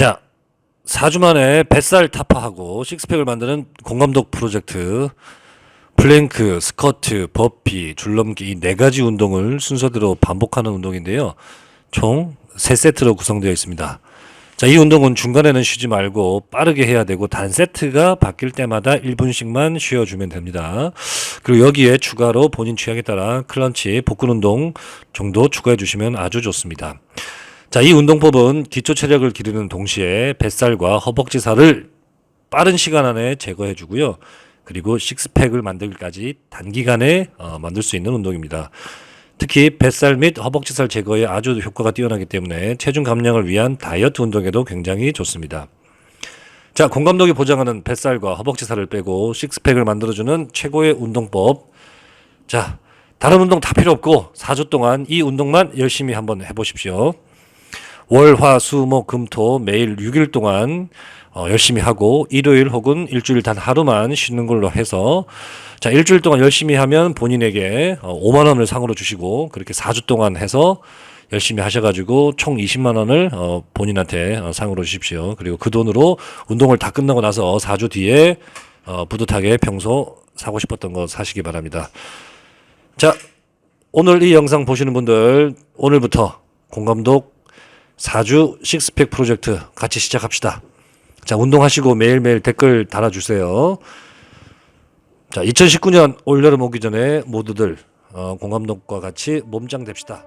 자, 4주 만에 뱃살 타파하고 식스팩을 만드는 공감독 프로젝트 플랭크, 스쿼트, 버피, 줄넘기 이 네 가지 운동을 순서대로 반복하는 운동인데요. 총 3세트로 구성되어 있습니다. 자, 이 운동은 중간에는 쉬지 말고 빠르게 해야 되고 단 세트가 바뀔 때마다 1분씩만 쉬어주면 됩니다. 그리고 여기에 추가로 본인 취향에 따라 클런치, 복근 운동 정도 추가해 주시면 아주 좋습니다. 자, 이 운동법은 기초 체력을 기르는 동시에 뱃살과 허벅지 살을 빠른 시간 안에 제거해 주고요. 그리고 식스팩을 만들기까지 단기간에 어, 만들 수 있는 운동입니다. 특히 뱃살 및 허벅지살 제거에 아주 효과가 뛰어나기 때문에 체중 감량을 위한 다이어트 운동에도 굉장히 좋습니다. 자, 공 감독이 보장하는 뱃살과 허벅지살을 빼고 식스팩을 만들어주는 최고의 운동법. 자, 다른 운동 다 필요 없고 4주 동안 이 운동만 열심히 한번 해보십시오. 월, 화, 수, 목, 금, 토 매일 6일 동안 어, 열심히 하고 일요일 혹은 일주일 단 하루만 쉬는 걸로 해서 자 일주일 동안 열심히 하면 본인에게 어, 5만 원을 상으로 주시고 그렇게 4주 동안 해서 열심히 하셔가지고 총 20만 원을 어, 본인한테 어, 상으로 주십시오. 그리고 그 돈으로 운동을 다 끝나고 나서 4주 뒤에 어, 뿌듯하게 평소 사고 싶었던 거 사시기 바랍니다. 자 오늘 이 영상 보시는 분들 오늘부터 공감독 4주 식스팩 프로젝트 같이 시작합시다. 자, 운동하시고 매일매일 댓글 달아주세요. 자, 2019년 올여름 오기 전에 모두들 어, 공감독과 같이 몸짱 됩시다.